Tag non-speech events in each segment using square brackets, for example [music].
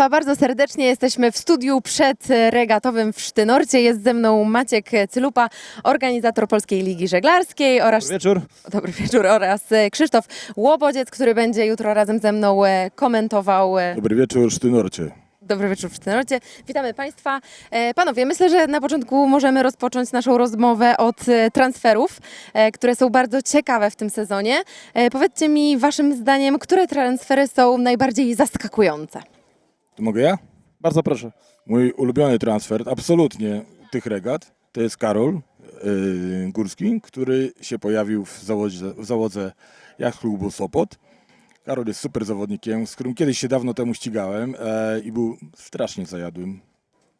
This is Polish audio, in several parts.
Państwa bardzo serdecznie. Jesteśmy w studiu przedregatowym w Sztynorcie. Jest ze mną Maciek Cylupa, organizator Polskiej Ligi Żeglarskiej oraz Dobry wieczór. Dobry wieczór oraz e, Krzysztof Łobodziec, który będzie jutro razem ze mną e, komentował. e, Dobry wieczór, Sztynorcie. Dobry wieczór w Sztynorcie. Witamy Państwa. E, Panowie, myślę, że na początku możemy rozpocząć naszą rozmowę od e, transferów, e, które są bardzo ciekawe w tym sezonie. E, Powiedzcie mi Waszym zdaniem, które transfery są najbardziej zaskakujące? To mogę ja? Bardzo proszę. Mój ulubiony transfer, absolutnie tych regat, to jest Karol yy, Górski, który się pojawił w załodze, w załodze Jacht Klubu Sopot. Karol jest super zawodnikiem, z którym kiedyś się dawno temu ścigałem e, i był strasznie zajadłym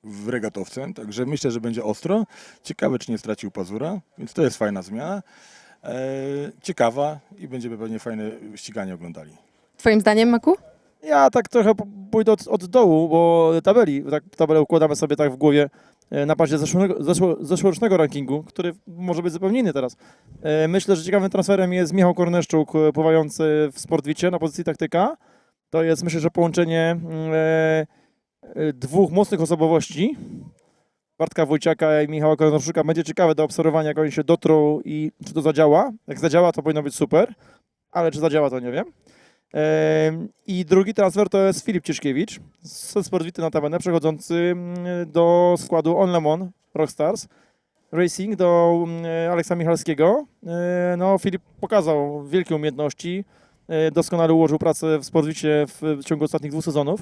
w regatowcem, także myślę, że będzie ostro. Ciekawe, czy nie stracił pazura, więc to jest fajna zmiana. E, ciekawa i będziemy pewnie fajne ściganie oglądali. Twoim zdaniem, Maku? Ja tak trochę pójdę od, od dołu, bo tabeli, tak tabelę układamy sobie tak w głowie e, na bazie zeszłorocznego rankingu, który może być zupełnie inny teraz. E, Myślę, że ciekawym transferem jest Michał Korneszczuk, e, pływający w Sportwicie na pozycji taktyka. To jest myślę, że połączenie mm, dwóch mocnych osobowości. Bartka Wójciaka i Michała Korneszczuka będzie ciekawe do obserwowania, jak oni się dotrą i czy to zadziała. Jak zadziała, to powinno być super, ale czy zadziała, to nie wiem. I drugi transfer to jest Filip Cieszkiewicz Sportwity notabene, przechodzący mm, do składu On Lemon Rockstars Racing do mm, Aleksa Michalskiego. E, No, Filip pokazał wielkie umiejętności, e, doskonale ułożył pracę w Sportwicie w ciągu ostatnich dwóch sezonów.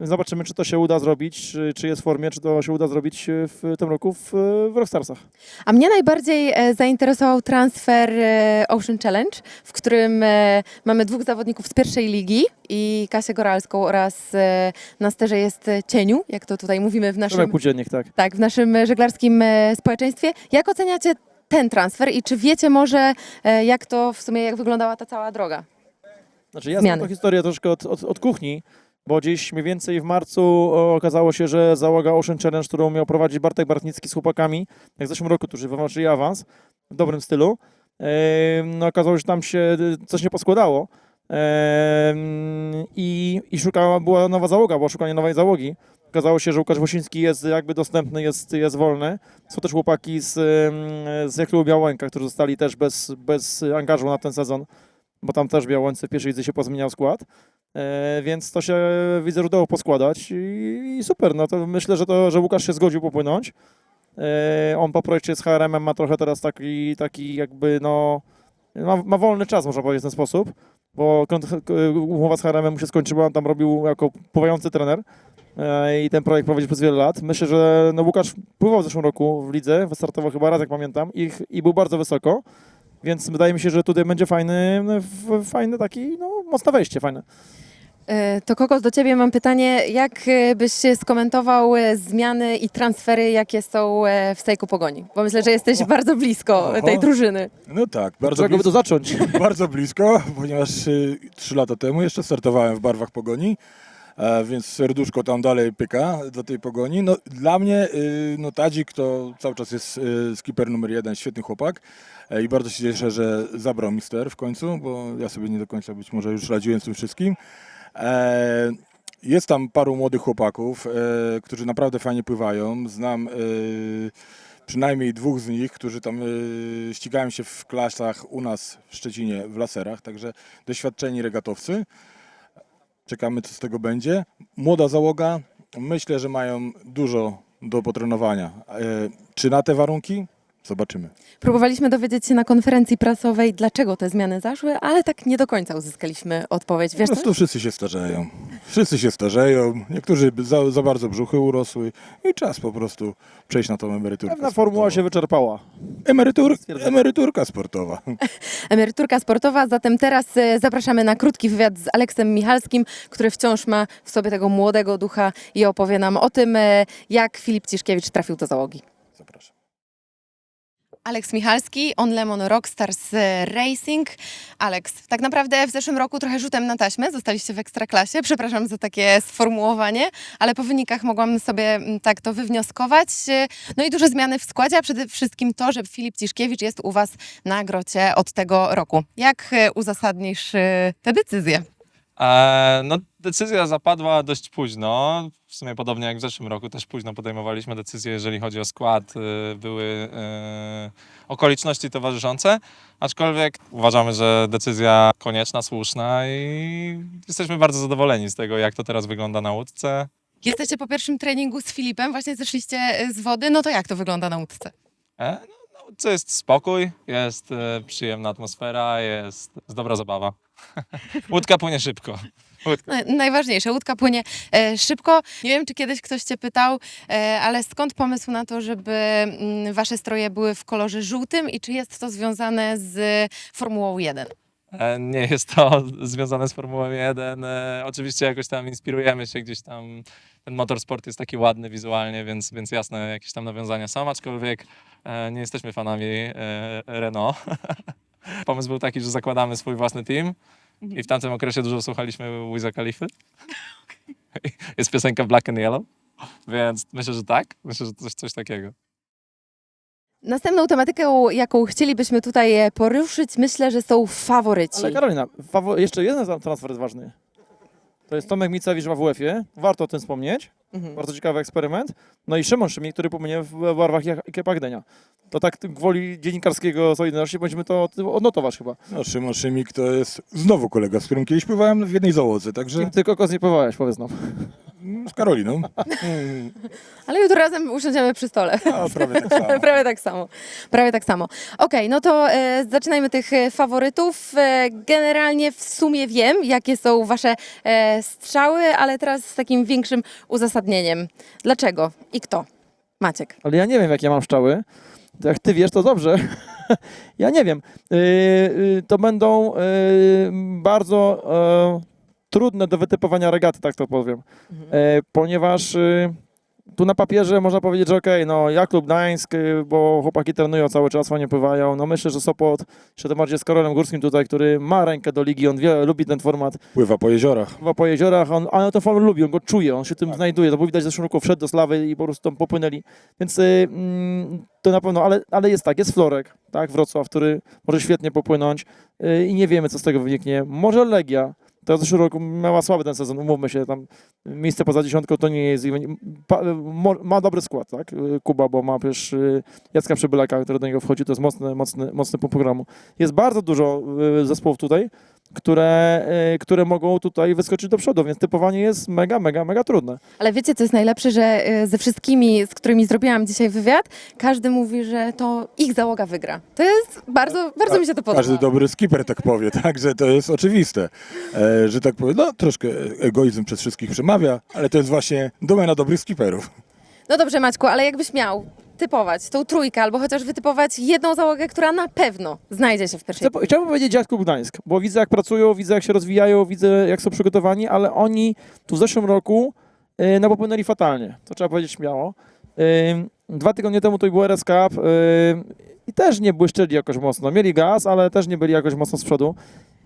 Zobaczymy, czy to się uda zrobić, czy, czy jest w formie, czy to się uda zrobić e, w tym roku w, w Rockstarsach. A mnie najbardziej e, zainteresował transfer e, Ocean Challenge, w którym e, mamy dwóch zawodników z pierwszej ligi i Kasię Goralską oraz e, na sterze jest e, Cieniu, jak to tutaj mówimy w naszym, Płóciennik, tak. tak, w naszym e, żeglarskim e, społeczeństwie. Jak oceniacie ten transfer i czy wiecie może, e, jak to w sumie, jak wyglądała ta cała droga? Znaczy ja znam tą historię troszkę od, od, od kuchni, bo gdzieś mniej więcej w marcu o, okazało się, że załoga Ocean Challenge, którą miał prowadzić Bartek Bartnicki z chłopakami, jak w zeszłym roku, którzy wywalczyli awans w dobrym stylu, em, no okazało się, że tam się y, coś nie poskładało i, i szukała, była nowa załoga, było szukanie nowej załogi. Okazało się, że Łukasz Wosiński jest jakby dostępny, jest, jest wolny. Są też chłopaki z, z Jaklubu Białęka, którzy zostali też bez, bez angażu na ten sezon bo tam też Białęce w pierwszej lidze się pozmieniał skład. E, więc to się widzę, że udało poskładać i, super. No to myślę, że, to, że Łukasz się zgodził popłynąć. E, on po projekcie z HRM-em ma trochę teraz taki, taki jakby no ma, ma wolny czas, można powiedzieć w ten sposób, bo umowa z mu się skończyła, on tam robił jako pływający trener e, i ten projekt prowadzi przez wiele lat. Myślę, że no Łukasz pływał w zeszłym roku w lidze, wystartował chyba raz, jak pamiętam, i, i był bardzo wysoko. Więc wydaje mi się, że tutaj będzie fajny, no, fajny taki, no, mocne wejście, fajne. E, To Kokos, do Ciebie mam pytanie, jak e, byś skomentował e, zmiany i transfery, jakie są w Stejku Pogoni? Bo myślę, że jesteś bardzo blisko Oho. tej drużyny. No tak, bardzo Czego by to blisko, zacząć? [laughs] bardzo blisko, ponieważ y, trzy lata temu jeszcze startowałem w barwach Pogoni, e, więc serduszko tam dalej pyka do tej Pogoni. No, dla mnie y, no, Tadzik to cały czas jest y, skipper numer jeden, świetny chłopak e, i bardzo się cieszę, że zabrał mister w końcu, bo ja sobie nie do końca być może już radziłem z tym wszystkim. E, Jest tam paru młodych chłopaków, którzy naprawdę fajnie pływają. Znam przynajmniej dwóch z nich, którzy tam ścigają się w klasach u nas w Szczecinie w laserach, także doświadczeni regatowcy. Czekamy, co z tego będzie. Młoda załoga, myślę, że mają dużo do potrenowania. E, Czy na te warunki? Zobaczymy. Próbowaliśmy dowiedzieć się na konferencji prasowej, dlaczego te zmiany zaszły, ale tak nie do końca uzyskaliśmy odpowiedź. Po Wiesz co? prostu wszyscy się starzeją. Wszyscy się starzeją, niektórzy za, za bardzo brzuchy urosły i czas po prostu przejść na tą emeryturkę. Pewna formuła się sportową. wyczerpała. Emerytur, emeryturka sportowa. [laughs] Emeryturka sportowa, zatem teraz e, zapraszamy na krótki wywiad z Aleksem Michalskim, który wciąż ma w sobie tego młodego ducha i opowie nam o tym, e, jak Filip Ciszkiewicz trafił do załogi. Aleks Michalski, On Lemon Rockstars Racing. Aleks, tak naprawdę w zeszłym roku trochę rzutem na taśmę zostaliście w Ekstraklasie. Przepraszam za takie sformułowanie, ale po wynikach mogłam sobie mm, tak to wywnioskować. No i duże zmiany w składzie, a przede wszystkim to, że Filip Ciszkiewicz jest u Was na grocie od tego roku. Jak e, uzasadnisz e, tę decyzję? E, no, decyzja zapadła dość późno. W sumie podobnie jak w zeszłym roku, też późno podejmowaliśmy decyzję, jeżeli chodzi o skład. y, Były y, okoliczności towarzyszące, aczkolwiek uważamy, że decyzja konieczna, słuszna i jesteśmy bardzo zadowoleni z tego, jak to teraz wygląda na łódce. Jesteście po pierwszym treningu z Filipem, właśnie zeszliście e, z wody, no to jak to wygląda na łódce? E, no, na łódce jest spokój, jest przyjemna atmosfera, jest, jest dobra zabawa. [laughs] Łódka płynie szybko. Łódka. No, Najważniejsze, łódka płynie e, szybko. Nie wiem, czy kiedyś ktoś Cię pytał, e, ale skąd pomysł na to, żeby mm, Wasze stroje były w kolorze żółtym i czy jest to związane z Formułą 1? E, Nie jest to [laughs] związane z Formułą 1. E, Oczywiście jakoś tam inspirujemy się gdzieś tam. Ten motorsport jest taki ładny wizualnie, więc, więc jasne jakieś tam nawiązania są, aczkolwiek nie jesteśmy fanami Renault. [laughs] Pomysł był taki, że zakładamy swój własny team i w tamtym okresie dużo słuchaliśmy Wiza Khalify. [laughs] Jest piosenka Black and Yellow, więc myślę, że tak. Myślę, że coś, coś takiego. Następną tematyką, jaką chcielibyśmy tutaj e, poruszyć, myślę, że są faworyci. Ale Karolina, fawo- jeszcze jeden transfer jest ważny. To jest Tomek Micewicz w AWF-ie. Warto o tym wspomnieć. Mhm. Bardzo ciekawy eksperyment. No i Szymon Szymiek, który popłynie w barwach Jak- Kiepa Gdynia. To tak gwoli dziennikarskiego Solidarności będziemy to odnotować chyba. No, Szymon Szymik to jest znowu kolega, z którym kiedyś pływałem w jednej załodze, także Kim ty kokos nie pływałeś, powiedz nam. Z Karoliną. Mm, [laughs] Ale jutro razem usiądziemy przy stole. A, prawie tak samo. [laughs] Prawie tak samo. Prawie tak samo. Okej, no to e, zaczynajmy tych e, faworytów. E, generalnie w sumie wiem, jakie są wasze e, strzały, ale teraz z takim większym uzasadnieniem. Dlaczego i kto? Maciek. Ale ja nie wiem, jakie mam szczały. To jak ty wiesz, to dobrze. [laughs] ja nie wiem. Yy, yy, to będą yy, bardzo yy, trudne do wytypowania regaty, tak to powiem. Mhm. Yy, ponieważ yy, tu na papierze można powiedzieć, że okej, no ja klub Gdańsk, yy, bo chłopaki trenują cały czas, fajnie pływają. No myślę, że Sopot, jeszcze tym bardziej z Karolem Górskim tutaj, który ma rękę do ligi, on wie, lubi ten format. Pływa po jeziorach. Chyba po jeziorach, on, ale ten format lubi, on go czuje, on się tym znajduje. To było widać, że w zeszłym roku wszedł do Slawy i po prostu tam popłynęli. Więc y, mm, to na pewno, ale, ale jest tak, jest Florek, tak, Wrocław, który może świetnie popłynąć y, i nie wiemy, co z tego wyniknie. Może Legia, to w zeszłym roku miała słaby ten sezon, umówmy się, tam miejsce poza dziesiątką to nie jest, ma dobry skład, tak, Kuba, bo ma przecież y, Jacka Przybylaka, który do niego wchodzi, to jest mocny, mocny, mocny punkt programu. Jest bardzo dużo y, zespołów tutaj, które, y, które mogą tutaj wyskoczyć do przodu, więc typowanie jest mega, mega, mega trudne. Ale wiecie, co jest najlepsze, że e, ze wszystkimi, z którymi zrobiłam dzisiaj wywiad, każdy mówi, że to ich załoga wygra. To jest bardzo, bardzo mi się to podoba. Każdy dobry skipper tak powie, [laughs] także to jest oczywiste, e, że tak powiem, no troszkę egoizm przez wszystkich przemawia, ale to jest właśnie domena dobrych skipperów. No dobrze, Maćku, ale jakbyś miał typować tą trójkę, albo chociaż wytypować jedną załogę, która na pewno znajdzie się w pierwszej Chcę, chciałbym powiedzieć Dziad Klub Gdańsk, bo widzę jak pracują, widzę jak się rozwijają, widzę jak są przygotowani, ale oni tu w zeszłym roku y, no popłynęli fatalnie, to trzeba powiedzieć śmiało. Y, dwa tygodnie temu to był RS Cup y, i też nie błyszczeli jakoś mocno. Mieli gaz, ale też nie byli jakoś mocno z przodu.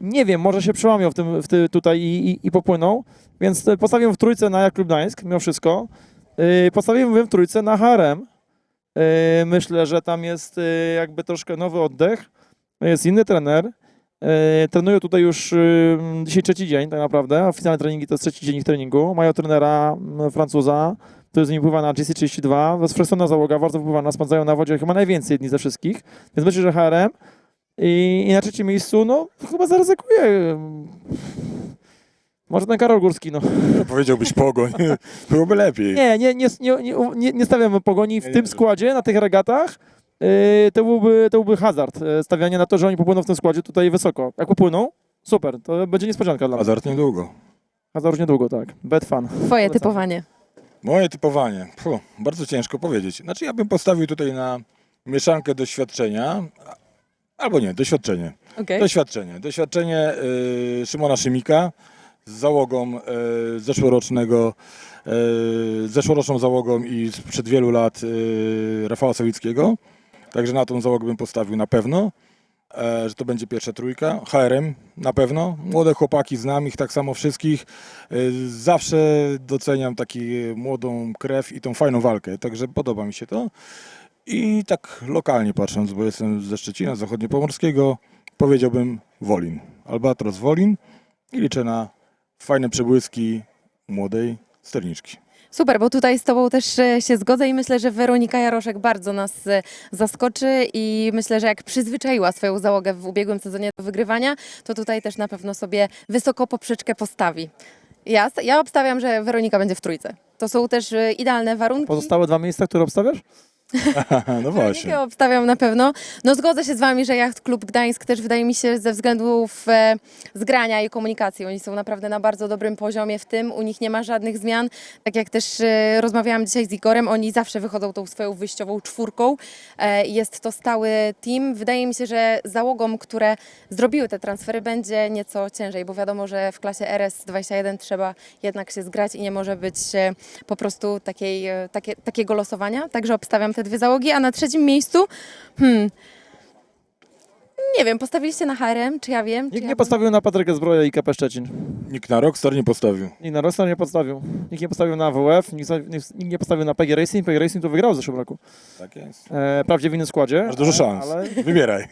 Nie wiem, może się przełamią w tym, w ty, tutaj i, i, i popłyną, więc postawię w trójce na Jak Klub Gdańsk, mimo wszystko. Y, postawiłem w trójce na HRM. Y, myślę, że tam jest y, jakby troszkę nowy oddech. Jest inny trener. E, trenują tutaj już dzisiaj trzeci dzień tak naprawdę. Oficjalne treningi to jest trzeci dzień ich treningu. Mają trenera mm, Francuza, który z nimi pływa na GC32. Wesfresona załoga, bardzo wpływana, spędzają na wodzie chyba najwięcej dni ze wszystkich. Więc myślę, że HRM. I, I na trzecim miejscu, no chyba zaryzykuję. Może ten Karol Górski, no. No, powiedziałbyś pogoń, [laughs] byłoby lepiej. Nie, nie, nie, nie, nie, nie, pogoni w Nie, tym nie. składzie, na tych regatach. Yy, to, byłby, to byłby hazard, yy, stawianie na to, że oni popłyną w tym składzie tutaj wysoko. Jak popłyną, super, to będzie niespodzianka dla nas. Hazard niedługo. Hazard już niedługo, tak. Bet fan. Twoje Polecam. typowanie. Moje typowanie, Puh, bardzo ciężko powiedzieć. Znaczy ja bym postawił tutaj na mieszankę doświadczenia, albo nie, doświadczenie. Okay. Doświadczenie. Doświadczenie y, Szymona Szymika z załogą y, zeszłorocznego, y, zeszłoroczną załogą i sprzed wielu lat y, Rafała Sawickiego. Także na tą załogę bym postawił na pewno, e, że to będzie pierwsza trójka. HRM na pewno. Młode chłopaki, znam ich tak samo wszystkich. Zawsze doceniam taką młodą krew i tą fajną walkę, także podoba mi się to. I tak lokalnie patrząc, bo jestem ze Szczecina, zachodniopomorskiego, powiedziałbym Wolin. Albatros Wolin i liczę na fajne przebłyski młodej sterniczki. Super, bo tutaj z Tobą też e, się zgodzę i myślę, że Weronika Jaroszek bardzo nas e, zaskoczy i myślę, że jak przyzwyczaiła swoją załogę w ubiegłym sezonie do wygrywania, to tutaj też na pewno sobie wysoko poprzeczkę postawi. Ja, ja obstawiam, że Weronika będzie w trójce. To są też e, idealne warunki. Pozostałe dwa miejsca, które obstawiasz? No [laughs] właśnie. Obstawiam na pewno. No zgodzę się z Wami, że Jacht Klub Gdańsk też wydaje mi się ze względów e, zgrania i komunikacji. Oni są naprawdę na bardzo dobrym poziomie w tym. U nich nie ma żadnych zmian. Tak jak też e, rozmawiałam dzisiaj z Igorem, oni zawsze wychodzą tą swoją wyjściową czwórką. E, jest to stały team. Wydaje mi się, że załogom, które zrobiły te transfery będzie nieco ciężej, bo wiadomo, że w klasie RS21 trzeba jednak się zgrać i nie może być e, po prostu takiej, e, takie, takiego losowania. Także obstawiam te dwie załogi, a na trzecim miejscu hmm, nie wiem, postawiliście na HRM, czy ja wiem? czy Nikt ja nie postawił na Patrykę Zbroja i KP Szczecin. Nikt na Rockstar nie postawił. Nikt na Rostar nie postawił. Nikt nie postawił na WF, nikt, za- nikt nie postawił na PG Racing. PG Racing to wygrał w zeszłym roku. Tak jest. E, wprawdzie w innym składzie. Masz dużo ale- szans. Ale Wybieraj.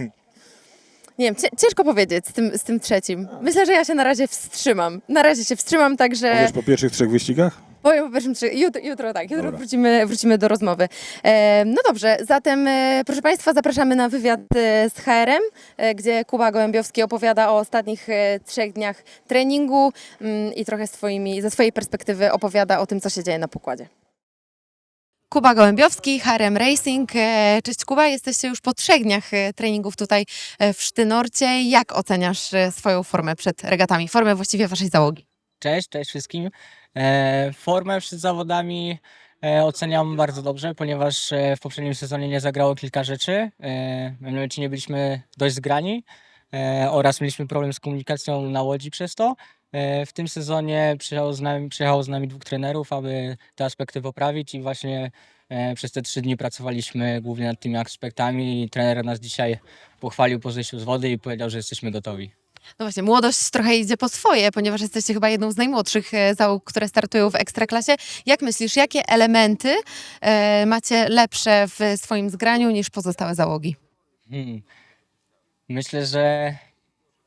Nie wiem, ciężko powiedzieć z tym, z tym trzecim. Myślę, że ja się na razie wstrzymam. Na razie się wstrzymam, także Powiesz po pierwszych trzech wyścigach? Powiem po pierwszym trzy. Jutro, jutro tak, jutro Dobra. wrócimy, wrócimy do rozmowy. E, no dobrze, zatem e, proszę Państwa, zapraszamy na wywiad e, z HR-em, e, gdzie Kuba Gołębiowski opowiada o ostatnich e, trzech dniach treningu mm, i trochę swoimi, ze swojej perspektywy opowiada o tym, co się dzieje na pokładzie. Kuba Gołębiowski, HRM Racing. E, Cześć Kuba, jesteście już po trzech dniach e, treningów tutaj e, w Sztynorcie. Jak oceniasz e, swoją formę przed regatami, formę właściwie Waszej załogi? Cześć, cześć wszystkim. E, formę przed zawodami e, oceniam bardzo dobrze, ponieważ e, w poprzednim sezonie nie zagrało kilka rzeczy. Mianowicie nie byliśmy dość zgrani oraz mieliśmy problem z komunikacją na łodzi przez to. W tym sezonie przyjechało z, nami, przyjechało z nami dwóch trenerów, aby te aspekty poprawić i właśnie przez te trzy dni pracowaliśmy głównie nad tymi aspektami trener nas dzisiaj pochwalił po zejściu z wody i powiedział, że jesteśmy gotowi. No właśnie, młodość trochę idzie po swoje, ponieważ jesteście chyba jedną z najmłodszych e, załóg, które startują w Ekstraklasie. Jak myślisz, jakie elementy e, macie lepsze w swoim zgraniu niż pozostałe załogi? Hmm. Myślę, że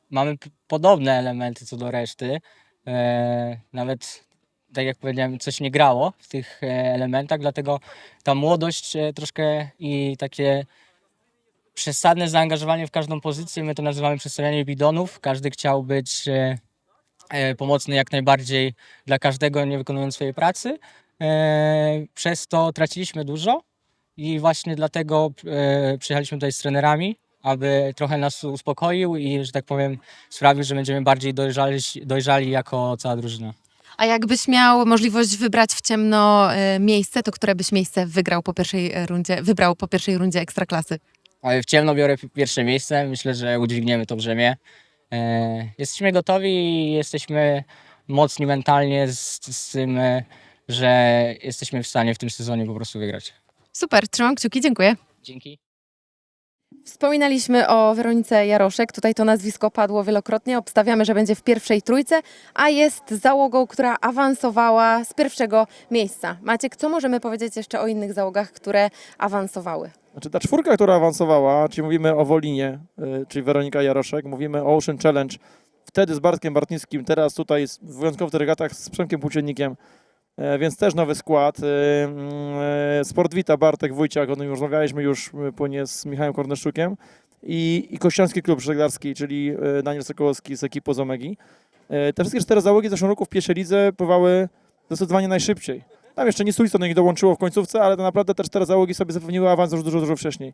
mamy podobne elementy co do reszty. E, nawet, tak jak powiedziałem, coś nie grało w tych e, elementach, dlatego ta młodość e, troszkę i takie przesadne zaangażowanie w każdą pozycję, my to nazywamy przedstawianie bidonów. Każdy chciał być e, e, pomocny jak najbardziej dla każdego, nie wykonując swojej pracy. E, przez to traciliśmy dużo i właśnie dlatego przyjechaliśmy tutaj z trenerami, aby trochę nas uspokoił i, że tak powiem, sprawił, że będziemy bardziej dojrzali, dojrzali jako cała drużyna. A jakbyś miał możliwość wybrać w ciemno miejsce, to które byś miejsce wygrał po pierwszej rundzie, wybrał po pierwszej rundzie Ekstraklasy? Ale w ciemno biorę pi- pierwsze miejsce. Myślę, że udźwigniemy to brzemię. E, jesteśmy gotowi i jesteśmy mocni mentalnie z, z tym, e, że jesteśmy w stanie w tym sezonie po prostu wygrać. Super, trzymam kciuki, dziękuję. Dzięki. Wspominaliśmy o Weronice Jaroszek, tutaj to nazwisko padło wielokrotnie, obstawiamy, że będzie w pierwszej trójce, a jest załogą, która awansowała z pierwszego miejsca. Maciek, co możemy powiedzieć jeszcze o innych załogach, które awansowały? Znaczy ta czwórka, która awansowała, czyli mówimy o Wolinie, y, czyli Weronika Jaroszek, mówimy o Ocean Challenge, wtedy z Bartkiem Bartnickim, teraz tutaj w wyjątkowych regatach z Przemkiem Płóciennikiem, więc też nowy skład. y, mm, e, Sport Vita, Bartek Wójciak, o już rozmawialiśmy już płynie z Michałem Korneszczukiem i, i Kościański Klub Żeglarski, czyli Daniel Sokołowski z ekipą z Omegi. E, Te wszystkie cztery załogi w zeszłym roku w pierwszej lidze pływały zdecydowanie najszybciej. Tam jeszcze nie Suico do nich dołączyło w końcówce, ale to naprawdę te cztery załogi sobie zapewniły awans już dużo, dużo wcześniej.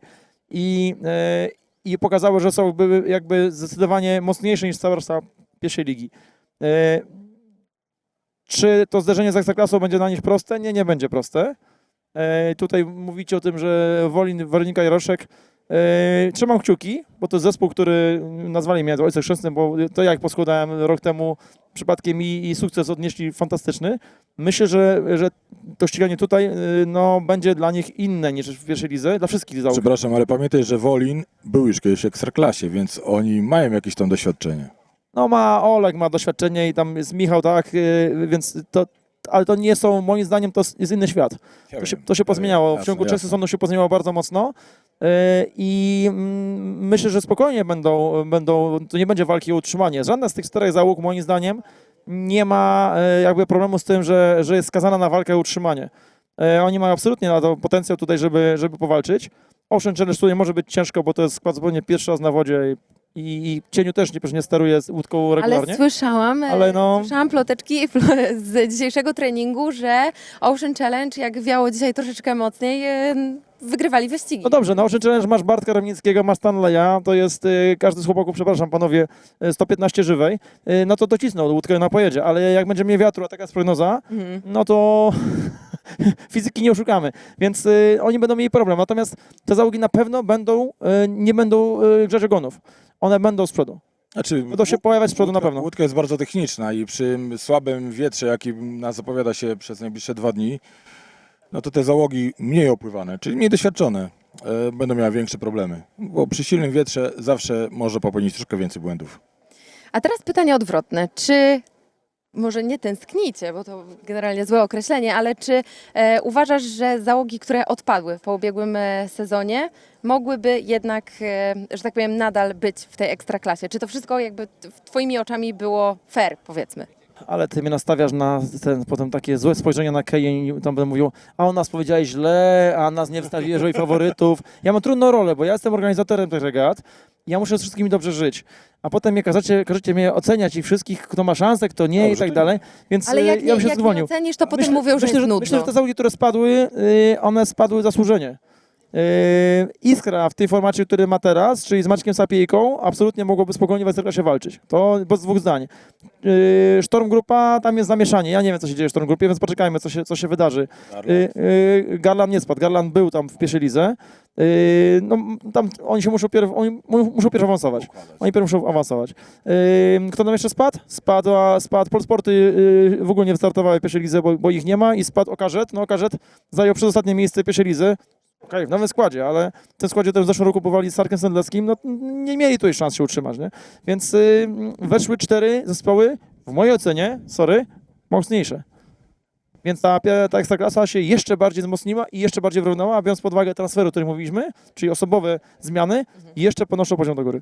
I, e, i pokazały, że są jakby zdecydowanie mocniejsze niż cała reszta pierwszej ligi. E, czy to zderzenie z Ekstraklasą będzie dla nich proste? Nie, nie będzie proste. E, tutaj mówicie o tym, że Wolin, Weronika Jaroszek e, trzymam kciuki, bo to jest zespół, który nazwali mnie Ojcem Chrzestnym, bo to jak poskładałem rok temu przypadkiem i, i sukces odnieśli fantastyczny. Myślę, że, że to ściganie tutaj y, no, będzie dla nich inne niż w pierwszej lidze, dla wszystkich załóg. Przepraszam, ale pamiętaj, że Wolin był już kiedyś w Ekstraklasie, więc oni mają jakieś tam doświadczenie. No ma Oleg, ma doświadczenie i tam jest Michał, tak, y, więc to, ale to nie są, moim zdaniem, to jest inny świat. Ja To się, to się pozmieniało, w ciągu trzech sezonów się pozmieniało bardzo mocno y, i mm, myślę, że spokojnie będą, będą, to nie będzie walki o utrzymanie. Żadna z tych czterech załóg, moim zdaniem, nie ma e, jakby problemu z tym, że, że jest skazana na walkę o utrzymanie. Oni mają absolutnie na to potencjał tutaj, żeby, żeby powalczyć. Ocean Challenge tutaj może być ciężko, bo to jest skład zupełnie pierwszy raz na wodzie i, i Cieniu też nie, nie steruje z łódką regularnie. Ale słyszałam, e, Ale no- słyszałam ploteczki z dzisiejszego treningu, że Ocean Challenge, jak wiało dzisiaj troszeczkę mocniej, e, wygrywali wyścigi. No dobrze, na Ocean Challenge masz Bartka Remnickiego, masz Stanleya, to jest y, każdy z chłopaków, przepraszam panowie, y, 115 żywej, y, no to docisnął łódkę na pojedzie, ale jak będzie mnie wiatru, a taka jest prognoza, Mhm. no to [laughs] fizyki nie oszukamy, więc y, oni będą mieli problem. Natomiast te załogi na pewno będą, y, nie będą y, grzać ogonów. One będą z przodu. Znaczy, Będą się pojawiać z przodu na łódka- pewno. Łódka jest bardzo techniczna i przy słabym wietrze, jaki nas zapowiada się przez najbliższe dwa dni, no to te załogi mniej opływane, czyli mniej doświadczone, e, będą miały większe problemy. Bo przy silnym wietrze zawsze może popełnić troszkę więcej błędów. A teraz pytanie odwrotne. Czy może nie tęsknicie, bo to generalnie złe określenie, ale czy e, uważasz, że załogi, które odpadły po ubiegłym e, sezonie, mogłyby jednak, e, że tak powiem, nadal być w tej ekstraklasie? Czy to wszystko jakby t- twoimi oczami było fair, powiedzmy? Ale ty mnie nastawiasz na ten, potem takie złe spojrzenie na Keję i tam będę mówił, a o nas powiedziałeś źle, a nas nie wstawiłeś i faworytów. Ja mam trudną rolę, bo ja jestem organizatorem tych regat i ja muszę z wszystkimi dobrze żyć. A potem mnie każecie, każecie mnie oceniać i wszystkich, kto ma szansę, kto nie i Dobrze, tak to- dalej. Więc Ale y, jak ja nie, bym się jak nie zwolnił. ocenisz, to potem mówią, że myślę, jest nudno. Myślę, że te załogi, które spadły, y, one spadły zasłużenie. Y, Iskra w tej formacie, który ma teraz, czyli z Maćkiem Sapiejką, absolutnie mogłoby spokojnie w Ekstraklasie walczyć. To bez dwóch zdań. Y, Sztorm Grupa, tam jest zamieszanie. Ja nie wiem, co się dzieje w Sztorm Grupie, więc poczekajmy, co się, co się wydarzy. Garland nie spadł. Garland był tam w pierwszej lidze. No, tam oni się muszą pierw, oni mu- muszą pierwszy awansować. Oni pierw muszą awansować. Yy, kto nam jeszcze spadł? Spadł, spadł Polsporty, yy, w ogóle nie wystartowały w pierwszej lidze, bo, bo ich nie ma i spadł Okarzet. No Okarzet zajął przedostatnie miejsce w pierwszej lidze. Okej, w nowym składzie, ale w tym składzie też w zeszłym roku powali z Sarkiem Sendleckim, no nie mieli tutaj szans się utrzymać, nie? Więc yy, weszły cztery zespoły, w mojej ocenie, sorry, mocniejsze. Więc ta, ta ekstraklasa się jeszcze bardziej wzmocniła i jeszcze bardziej wyrównała, a biorąc pod uwagę transfery, o których mówiliśmy, czyli osobowe zmiany, jeszcze podnoszą poziom do góry.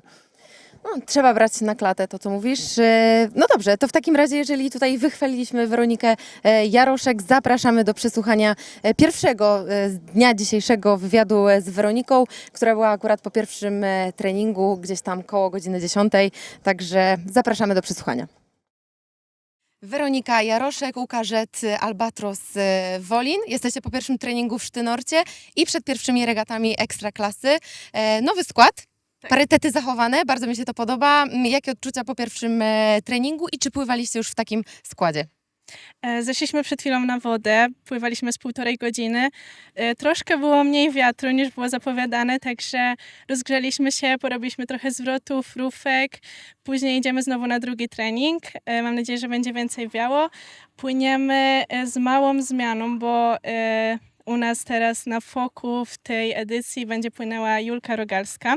No, trzeba brać na klatę to, co mówisz. E, No dobrze, to w takim razie, jeżeli tutaj wychwaliliśmy Weronikę e, Jaroszek, zapraszamy do przesłuchania e, pierwszego z dnia dzisiejszego wywiadu z Weroniką, która była akurat po pierwszym treningu, gdzieś tam koło godziny 10. Także zapraszamy do przesłuchania. Weronika Jaroszek, Łukarzet Albatros Wolin. Jesteście po pierwszym treningu w Sztynorcie i przed pierwszymi regatami Ekstraklasy. E, Nowy skład, Parytety zachowane, bardzo mi się to podoba. Jakie odczucia po pierwszym e, treningu i czy pływaliście już w takim składzie? E, Zeszliśmy przed chwilą na wodę, pływaliśmy z półtorej godziny. E, Troszkę było mniej wiatru niż było zapowiadane, także rozgrzeliśmy się, porobiliśmy trochę zwrotów, rufek. Później idziemy znowu na drugi trening. Mam nadzieję, że będzie więcej wiało. Płyniemy z małą zmianą, bo u nas teraz na foku w tej edycji będzie płynęła Julka Rogalska.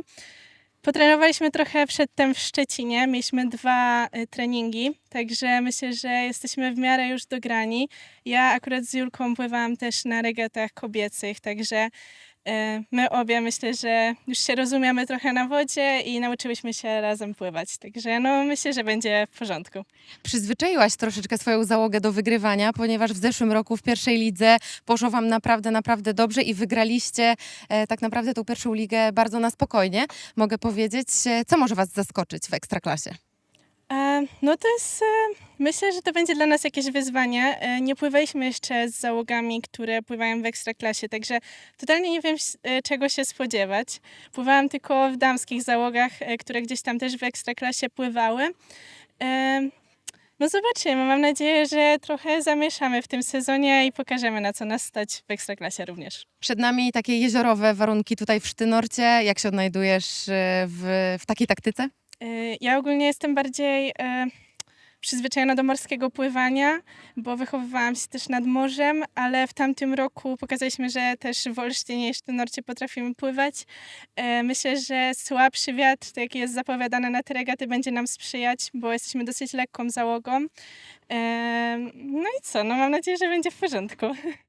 Potrenowaliśmy trochę przedtem w Szczecinie, mieliśmy dwa y, treningi, także myślę, że jesteśmy w miarę już dograni. Ja akurat z Julką pływałam też na regatach kobiecych, także my obie myślę, że już się rozumiemy trochę na wodzie i nauczyłyśmy się razem pływać, także no myślę, że będzie w porządku. Przyzwyczaiłaś troszeczkę swoją załogę do wygrywania, ponieważ w zeszłym roku w pierwszej lidze poszło Wam naprawdę, naprawdę dobrze i wygraliście e, tak naprawdę tą pierwszą ligę bardzo na spokojnie, mogę powiedzieć. E, Co może Was zaskoczyć w Ekstraklasie? E, No to jest, e, myślę, że to będzie dla nas jakieś wyzwanie. E, Nie pływaliśmy jeszcze z załogami, które pływają w ekstraklasie, także totalnie nie wiem, czego się spodziewać. Pływałam tylko w damskich załogach, które gdzieś tam też w ekstraklasie pływały. No zobaczymy, mam nadzieję, że trochę zamieszamy w tym sezonie i pokażemy, na co nas stać w ekstraklasie również. Przed nami takie jeziorowe warunki tutaj w Sztynorcie. Jak się odnajdujesz w, w takiej taktyce? Y, Ja ogólnie jestem bardziej e, przyzwyczajona do morskiego pływania, bo wychowywałam się też nad morzem, ale w tamtym roku pokazaliśmy, że też w Olsztynie i Sztynorcie potrafimy pływać. E, Myślę, że słabszy wiatr, tak jaki jest zapowiadany na te regaty, będzie nam sprzyjać, bo jesteśmy dosyć lekką załogą. No i co, no mam nadzieję, że będzie w porządku. [laughs]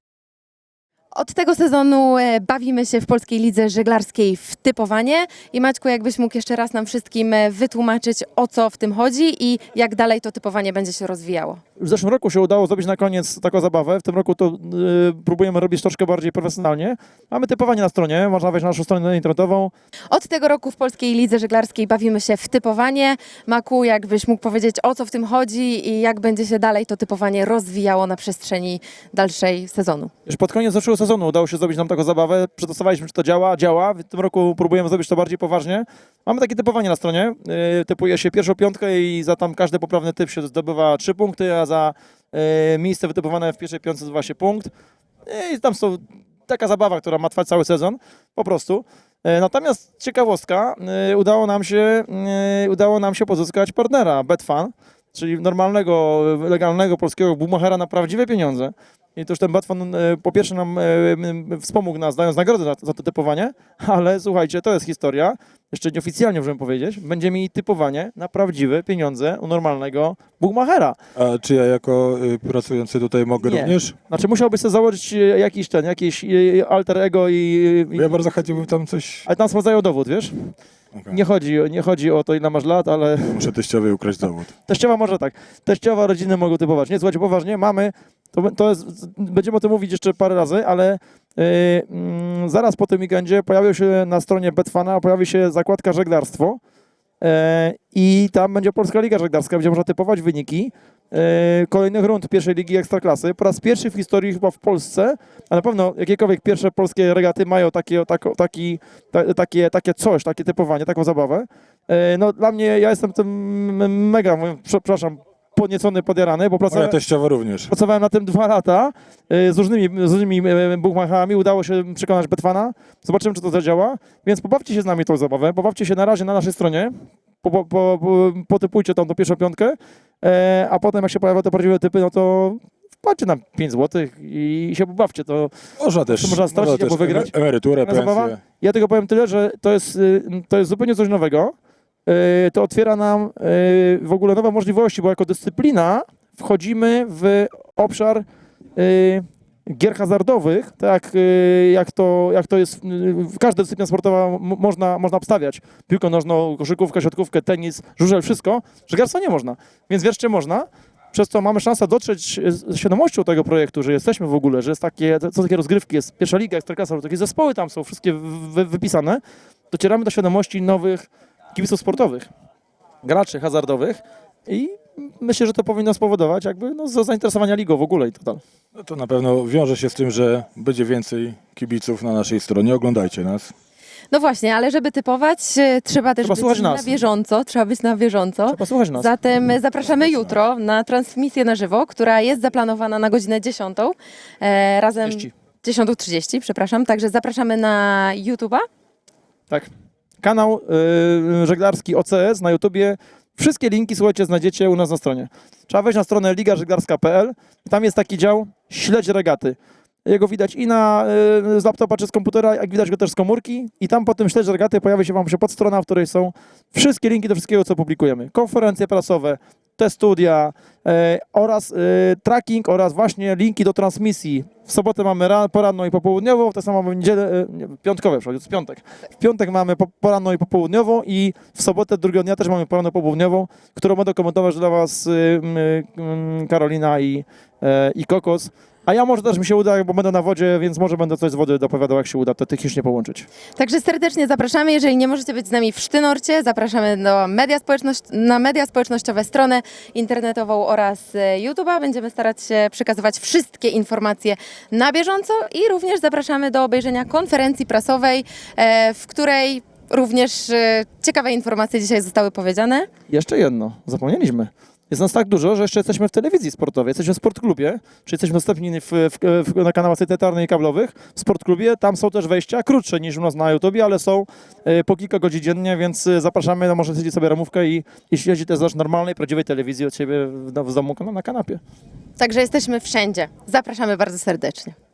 Od tego sezonu e, bawimy się w Polskiej Lidze Żeglarskiej w typowanie. I Maćku, jakbyś mógł jeszcze raz nam wszystkim e, wytłumaczyć, o co w tym chodzi i jak dalej to typowanie będzie się rozwijało. W zeszłym roku się udało zrobić na koniec taką zabawę. W tym roku to y, próbujemy robić troszkę bardziej profesjonalnie. Mamy typowanie na stronie, można wejść na naszą stronę internetową. Od tego roku w Polskiej Lidze Żeglarskiej bawimy się w typowanie. Maku, jakbyś mógł powiedzieć, o co w tym chodzi i jak będzie się dalej to typowanie rozwijało na przestrzeni dalszej sezonu. Już pod koniec zeszłego sezonu udało się zrobić nam taką zabawę. Przetestowaliśmy, czy to działa. Działa. W tym roku próbujemy zrobić to bardziej poważnie. Mamy takie typowanie na stronie. Yy, typuje się pierwszą piątkę i za tam każdy poprawny typ się zdobywa trzy punkty, a za yy, miejsce wytypowane w pierwszej piątce zdobywa się punkt. I tam są taka zabawa, która ma trwać cały sezon. Po prostu. Yy, Natomiast ciekawostka, udało nam się, udało nam się pozyskać partnera, Betfan, czyli normalnego, legalnego polskiego boomachera na prawdziwe pieniądze. I to już ten Batman e, po pierwsze nam e, wspomógł nas, dając nagrodę za, za to typowanie, [laughs] ale słuchajcie, to jest historia, jeszcze nieoficjalnie możemy powiedzieć, będzie mieli typowanie na prawdziwe pieniądze u normalnego Bugmachera. A czy ja jako y, pracujący tutaj mogę Nie. również? Znaczy musiałbyś sobie założyć e, jakiś ten, jakiś alter ego i... Bo i ja bardzo chętnie bym tam coś... ale tam sprawdzają dowód, wiesz? Okej. Nie chodzi, nie chodzi o to, ile masz lat, ale Muszę teściowej ukraść dowód. Teściowa może tak. Teściowa rodziny mogą typować. Nie, słuchajcie, poważnie, mamy, to, to jest, będziemy o tym mówić jeszcze parę razy, ale yy, zaraz po tym weekendzie pojawił się na stronie Betfana, pojawi się zakładka żeglarstwo yy, i tam będzie Polska Liga Żeglarska, gdzie można typować wyniki yy, kolejnych rund pierwszej ligi Ekstraklasy. Po raz pierwszy w historii chyba w Polsce, a na pewno jakiekolwiek pierwsze polskie regaty mają takie, tako, taki, ta, takie, takie coś, takie typowanie, taką zabawę. E, No dla mnie, ja jestem tym mega, przepraszam, podniecony, podjarany, bo Moja pracowałem, teściowa również. pracowałem na tym dwa lata e, z różnymi, z różnymi e, bookmachami, udało się przekonać Betfana, zobaczymy, czy to zadziała, więc pobawcie się z nami tą zabawę, pobawcie się na razie na naszej stronie, po, po, po, po, potypujcie tam do pierwszą piątkę, e, a potem jak się pojawią te prawdziwe typy, no to wpłaccie nam 5 zł i się pobawcie, to Można też, można stracić albo wygrać? emery- Emeryturę, Fajna zabawa? pensję. Ja tylko powiem tyle, że to jest, y, to jest zupełnie coś nowego. Y, To otwiera nam y, w ogóle nowe możliwości, bo jako dyscyplina wchodzimy w obszar y, gier hazardowych, tak jak, to, jak to jest każda dyscyplina sportowa można, można obstawiać. Piłkę nożną, koszykówkę, siatkówkę, tenis, żużel, wszystko. Żeglarstwa nie można, więc wreszcie można. Przez to mamy szansę dotrzeć z świadomością tego projektu, że jesteśmy w ogóle, że jest takie, co takie rozgrywki, jest pierwsza liga, ekstraklasa, że takie zespoły tam są wszystkie wy- wy- wypisane. Docieramy do świadomości nowych kibiców sportowych, graczy hazardowych i myślę, że to powinno spowodować jakby no, za- zainteresowania ligą w ogóle i tak dalej. No to na pewno wiąże się z tym, że będzie więcej kibiców na naszej stronie. Oglądajcie nas. No właśnie, ale żeby typować, e, trzeba też Trzeba być słuchać na nas. bieżąco, trzeba być na bieżąco. Trzeba słuchać nas. Zatem zapraszamy jutro na transmisję na żywo, która jest zaplanowana na godzinę 10. E, razem 30. 10.30, przepraszam. Także zapraszamy na YouTube'a. Tak. Kanał y, żeglarski OCS na YouTubie. Wszystkie linki, słuchajcie, znajdziecie u nas na stronie. Trzeba wejść na stronę ligażeglarska.pl. Tam jest taki dział śledź regaty. Jego widać i na, y, z laptopa czy z komputera, jak widać go też z komórki. I tam po tym śledź regaty pojawi się Wam się podstrona, w której są wszystkie linki do wszystkiego, co publikujemy. Konferencje prasowe, te studia e, oraz e, tracking oraz właśnie linki do transmisji. W sobotę mamy ra, poranną i popołudniową, tak samo mamy niedzielę, e, nie, piątkowe, przepraszam, jest piątek. W piątek mamy po, poranną i popołudniową i w sobotę drugiego dnia też mamy poranną i popołudniową, którą będą komentować dla Was y, y, y, Karolina i, e, i Kokos. A ja może też mi się uda, bo będę na wodzie, więc może będę coś z wody dopowiadał, jak się uda to technicznie połączyć. Także serdecznie zapraszamy. Jeżeli nie możecie być z nami w Sztynorcie, zapraszamy do media społeczność, na media społecznościowe, stronę internetową oraz e, YouTube'a. Będziemy starać się przekazywać wszystkie informacje na bieżąco i również zapraszamy do obejrzenia konferencji prasowej, e, w której również e, ciekawe informacje dzisiaj zostały powiedziane. Jeszcze jedno, zapomnieliśmy. Jest nas tak dużo, że jeszcze jesteśmy w telewizji sportowej, jesteśmy w sportklubie, czyli jesteśmy dostępni w, w, na kanałach satelitarnych i kablowych. W sportklubie tam są też wejścia krótsze niż u nas na YouTubie, ale są e, po kilka godzin dziennie, więc e, zapraszamy, no może zjeść sobie ramówkę i, i śledzić też nasz normalnej, prawdziwej telewizji od siebie w, w domu no, na kanapie. Także jesteśmy wszędzie. Zapraszamy bardzo serdecznie.